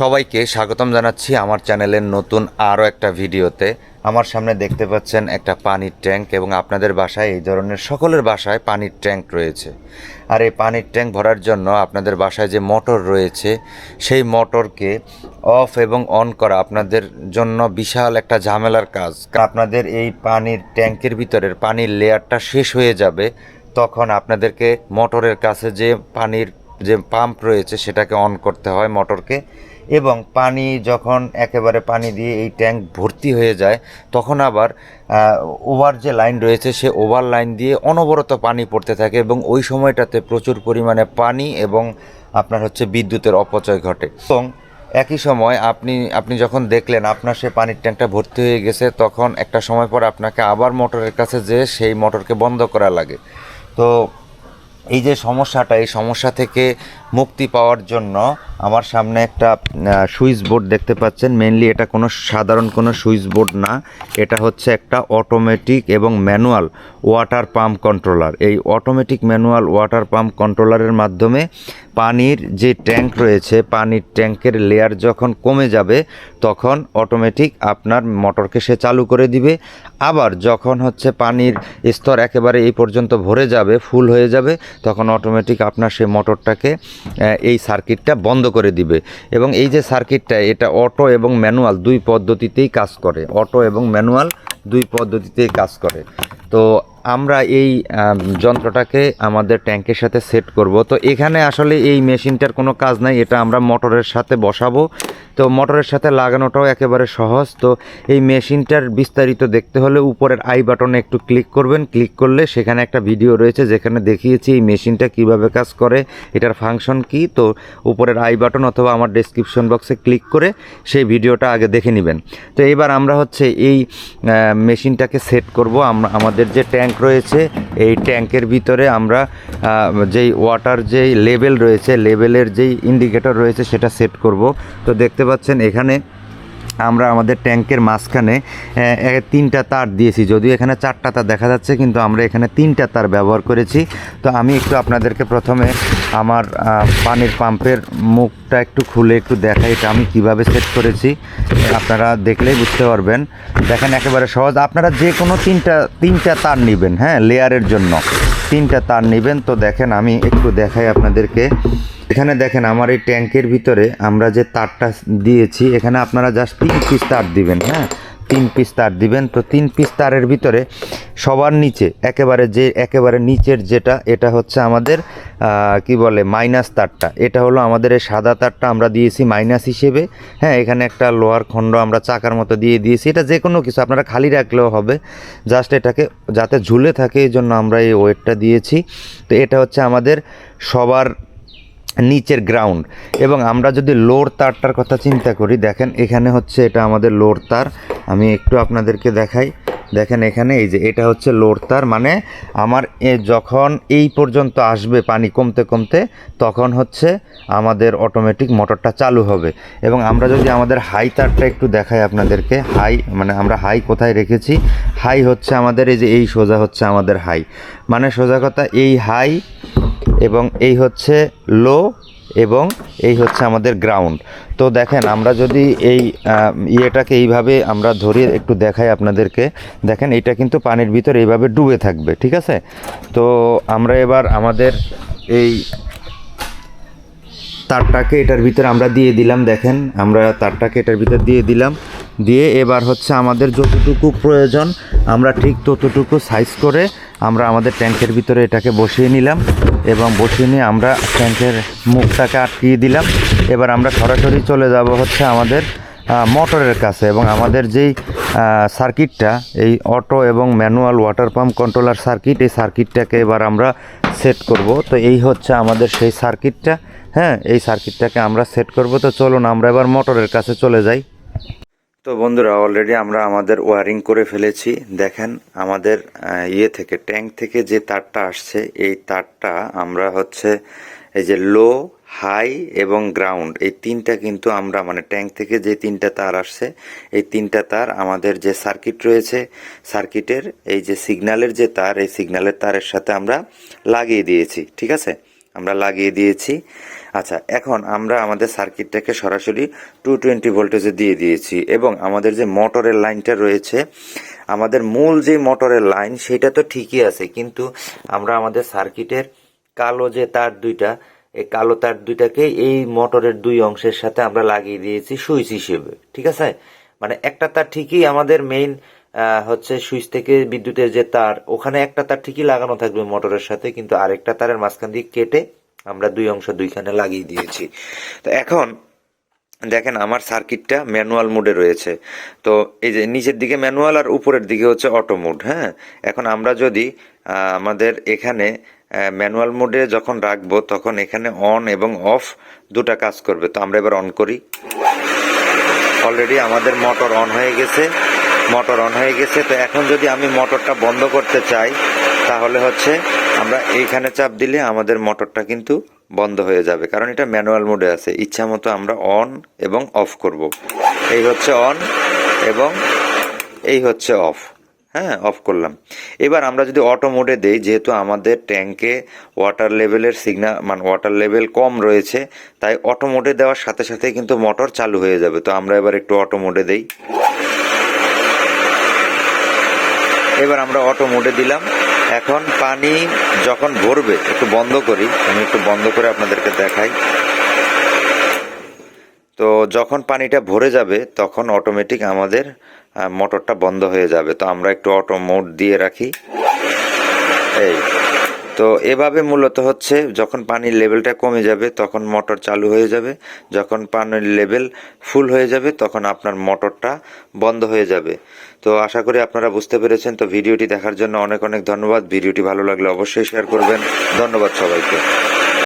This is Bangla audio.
সবাইকে স্বাগতম জানাচ্ছি আমার চ্যানেলের নতুন আরও একটা ভিডিওতে। আমার সামনে দেখতে পাচ্ছেন একটা পানির ট্যাঙ্ক এবং আপনাদের বাসায় এই ধরনের সকলের বাসায় পানির ট্যাঙ্ক রয়েছে। আর এই পানির ট্যাঙ্ক ভরার জন্য আপনাদের বাসায় যে মোটর রয়েছে, সেই মোটরকে অফ এবং অন করা আপনাদের জন্য বিশাল একটা ঝামেলার কাজ। আপনাদের এই পানির ট্যাঙ্কের ভিতরের পানির লেয়ারটা শেষ হয়ে যাবে, তখন আপনাদেরকে মোটরের কাছে যে পানির যে পাম্প রয়েছে সেটাকে অন করতে হয় মোটরকে এবং পানি যখন একেবারে পানি দিয়ে এই ট্যাঙ্ক ভর্তি হয়ে যায়, তখন আবার ওভার যে লাইন রয়েছে সে ওভার লাইন দিয়ে অনবরত পানি পড়তে থাকে এবং ওই সময়টাতে প্রচুর পরিমাণে পানি এবং আপনার হচ্ছে বিদ্যুতের অপচয় ঘটে। এবং একই সময় আপনি আপনি যখন দেখলেন আপনার সে পানির ট্যাঙ্কটা ভর্তি হয়ে গেছে, তখন একটা সময় পর আপনাকে আবার মোটরের কাছে যেয়ে সেই মোটরকে বন্ধ করা লাগে। তো এই যে সমস্যাটা এই সমস্যা থেকে মুক্তি পাওয়ার জন্য আমার সামনে একটা সুইচ বোর্ড দেখতে পাচ্ছেন। মেনলি এটা কোনো সাধারণ কোনো সুইচ বোর্ড না। এটা হচ্ছে একটা অটোমেটিক এবং ম্যানুয়াল ওয়াটার পাম্প কন্ট্রোলার এই অটোমেটিক ম্যানুয়াল ওয়াটার পাম্প কন্ট্রোলারের মাধ্যমে পানির যে ট্যাঙ্ক রয়েছে, পানির ট্যাঙ্কের লেয়ার যখন কমে যাবে, তখন অটোমেটিক আপনার মোটরকে সে চালু করে দিবে। আবার যখন হচ্ছে পানির স্তর একেবারে এই পর্যন্ত ভরে যাবে ফুল হয়ে যাবে, তখন অটোমেটিক আপনার সেই মোটরটাকে এই সার্কিটটা বন্ধ করে দিবে। এবং এই যে সার্কিটটা, এটা অটো এবং ম্যানুয়াল দুই পদ্ধতিতেই কাজ করে। অটো এবং ম্যানুয়াল দুই পদ্ধতিতেই কাজ করে। তো আমরা এই যন্ত্রটাকে আমাদের ট্যাঙ্কের সাথে সেট করব। তো এখানে আসলে এই মেশিনটার কোনো কাজ নাই। এটা আমরা মোটরের সাথে বসাবো। তো মোটরের সাথে লাগানোটাও একেবারে সহজ। তো এই মেশিনটার বিস্তারিত দেখতে হলে উপরের আই বাটনে একটু ক্লিক করবেন। ক্লিক করলে সেখানে একটা ভিডিও রয়েছে যেখানে দেখিয়েছি এই মেশিনটা কীভাবে কাজ করে, এটার ফাংশন কি। তো উপরের আই বাটন অথবা আমার ডেসক্রিপশন বক্সে ক্লিক করে সেই ভিডিওটা আগে দেখে নেবেন। তো এবার আমরা হচ্ছে এই মেশিনটাকে সেট করব। আমরা, আমাদের যে ট্যাঙ্ক রয়েছে, এই ট্যাঙ্কের ভিতরে আমরা যেই ওয়াটার যেই লেভেল রয়েছে লেভেলের যেই ইন্ডিকেটর রয়েছে সেটা সেট করব। তো দেখতে পাচ্ছেন, এখানে আমরা আমাদের ট্যাঙ্কের মাঝখানে তিনটা তার দিয়েছি। যদিও এখানে চারটা তার দেখা যাচ্ছে, কিন্তু আমরা এখানে তিনটা তার ব্যবহার করেছি। তো আমি একটু আপনাদেরকে প্রথমে আমার পানির পাম্পের মুখটা একটু খুলে একটু দেখাই এটা আমি কীভাবে সেট করেছি। আপনারা দেখলেই বুঝতে পারবেন। দেখেন, একেবারে সহজ। আপনারা যে কোনো তিনটা তিনটা তার নেবেন হ্যাঁ লেয়ারের জন্য। তিনটা তার নেবেন। তো দেখেন, আমি একটু দেখাই আপনাদেরকে। এখানে দেখেন আমার এই ট্যাঙ্কের ভিতরে আমরা যে তারটা দিয়েছি, এখানে আপনারা জাস্ট তিন পিস তার দিবেন হ্যাঁ? তিন পিস তার দিবেন। তো তিন পিস তারের ভিতরে সবার নিচে, একেবারে যে, একেবারে নিচের যেটা, এটা হচ্ছে আমাদের কি বলে মাইনাস তারটা। এটা হলো আমাদের এই সাদা তারটা আমরা দিয়েছি মাইনাস হিসেবে। হ্যাঁ এখানে একটা লোহার খণ্ড আমরা চাকার মতো দিয়ে দিয়েছি। এটা যে কোনো কিছু, আপনারা খালি রাখলেও হবে। জাস্ট এটাকে যাতে ঝুলে থাকে, এই জন্য আমরা এই ওয়েটটা দিয়েছি। তো এটা হচ্ছে আমাদের সবার নিচের গ্রাউন্ড এবং আমরা যদি লোর তারটার কথা চিন্তা করি, দেখেন এখানে হচ্ছে এটা আমাদের লোর তার। আমি একটু আপনাদেরকে দেখাই। দেখেন এখানে এই যে এটা হচ্ছে লোর তার মানে আমার যখন এই পর্যন্ত আসবে পানি কমতে কমতে, তখন হচ্ছে আমাদের অটোমেটিক মোটরটা চালু হবে। এবং আমরা যদি আমাদের হাই তারটা একটু দেখাই আপনাদেরকে হাই মানে আমরা হাই কোথায় রেখেছি? হাই হচ্ছে আমাদের এই যে এই সোজা হচ্ছে আমাদের হাই মানে সোজা কথা, এই হাই এবং এই হচ্ছে লো এবং এই হচ্ছে আমাদের গ্রাউন্ড তো দেখেন, আমরা যদি এই ইয়েটাকে এইভাবে আমরা ধরে, একটু দেখাই আপনাদেরকে। দেখেন, এটা কিন্তু পানির ভিতর এইভাবে ডুবে থাকবে, ঠিক আছে? তো আমরা এবার আমাদের এই তারটাকে এটার ভিতরে আমরা দিয়ে দিলাম, দেখেন। আমরা তারটাকে এটার ভিতর দিয়ে দিলাম। দিয়ে এবার হচ্ছে আমাদের যতটুকু প্রয়োজন, আমরা ঠিক ততটুকু সাইজ করে আমরা আমাদের ট্যাঙ্কের ভিতরে এটাকে বসিয়ে নিলাম। এবং বসিয়ে নিয়ে আমরা ট্যাঙ্কের মুখটাকে আটকিয়ে দিলাম। এবার আমরা সরাসরি চলে যাব হচ্ছে আমাদের মোটরের কাছে এবং আমাদের যেই সার্কিটটা, এই অটো এবং manual water pump controller circuit, এই সার্কিটটাকে এবার আমরা সেট করব। তো এই হচ্ছে আমাদের সেই সার্কিটটা হ্যাঁ এই সার্কিটটাকে আমরা সেট করব। তো চলুন আমরা এবার মোটরের কাছে চলে যাই। তো বন্ধুরা অলরেডি আমরা আমাদের ওয়ারিং করে ফেলেছি। দেখেন, আমাদের ইয়ে থেকে ট্যাঙ্ক থেকে যে তারটা আসছে, এই তারটা আমরা হচ্ছে, এই যে লো হাই এবং গ্রাউন্ড এই তিনটা কিন্তু আমরা মানে ট্যাঙ্ক থেকে যে তিনটা তার আসছে, এই তিনটা তার আমাদের যে সার্কিট রয়েছে সার্কিটের এই যে সিগন্যালের যে তার, এই সিগন্যালের তারের সাথে আমরা লাগিয়ে দিয়েছি, ঠিক আছে? আমরা লাগিয়ে দিয়েছি। আচ্ছা এখন আমরা আমাদের সার্কিটটাকে সরাসরি টু টোয়েন্টি ভোল্টেজে দিয়ে দিয়েছি এবং আমাদের যে মোটরের লাইনটা রয়েছে, আমাদের মূল যে মোটরের লাইন সেটা তো ঠিকই আছে, কিন্তু আমরা আমাদের সার্কিটের কালো যে তার দুইটা, এই কালো তার দুইটাকে এই মোটরের দুই অংশের সাথে আমরা লাগিয়ে দিয়েছি সুইচ হিসেবে, ঠিক আছে? মানে একটা তার ঠিকই আমাদের মেইন হচ্ছে সুইচ থেকে বিদ্যুতের যে তার, ওখানে একটা তার ঠিকই লাগানো থাকবে মোটরের সাথে, কিন্তু আরেকটা তারের মাঝখান দিয়ে কেটে আমরা দুই অংশ দুইখানে লাগিয়ে দিয়েছি। তো এখন দেখেন আমার সার্কিটটা ম্যানুয়াল মোডে রয়েছে। তো এই যে নিচের দিকে ম্যানুয়াল আর উপরের দিকে হচ্ছে অটো মোড হ্যাঁ? এখন আমরা যদি আমাদের এখানে ম্যানুয়াল মোডে যখন রাখব তখন এখানে অন এবং অফ দুটা কাজ করবে। তো আমরা এবার অন করি। অলরেডি আমাদের মোটর অন হয়ে গেছে। মোটর অন হয়ে গেছে। তো এখন যদি আমি মোটরটা বন্ধ করতে চাই তাহলে হচ্ছে আমরা এইখানে চাপ দিলে আমাদের মোটরটা কিন্তু বন্ধ হয়ে যাবে। কারণ এটা ম্যানুয়াল মোডে আছে। ইচ্ছা মতো আমরা অন এবং অফ করব। এই হচ্ছে অন এবং এই হচ্ছে অফ। হ্যাঁ অফ করলাম। এবার আমরা যদি অটো মোডে দেই, যেহেতু আমাদের ট্যাঙ্কে ওয়াটার লেভেলের সিগনাল মানে ওয়াটার লেভেল কম রয়েছে, তাই অটো মোডে দেওয়ার সাথে সাথে কিন্তু মোটর চালু হয়ে যাবে। তো আমরা এবার একটু অটো মোডে দেই। এবার আমরা অটো মোডে দিলাম। এখন পানি যখন ভরবে, একটু বন্ধ করি, আমি একটু বন্ধ করে আপনাদেরকে দেখাই। তো যখন পানিটা ভরে যাবে, তখন অটোমেটিক আমাদের মোটরটা বন্ধ হয়ে যাবে। তো আমরা একটু অটো মোড দিয়ে রাখি। এই। তো এভাবে মূলত হচ্ছে, যখন পানির লেভেলটা কমে যাবে, তখন মোটর চালু হয়ে যাবে। যখন পানির লেভেল ফুল হয়ে যাবে, তখন আপনার মোটরটা বন্ধ হয়ে যাবে। তো আশা করি আপনারা বুঝতে পেরেছেন। তো ভিডিওটি দেখার জন্য অনেক অনেক ধন্যবাদ। ভিডিওটি ভালো লাগলে অবশ্যই শেয়ার করবেন। ধন্যবাদ সবাইকে।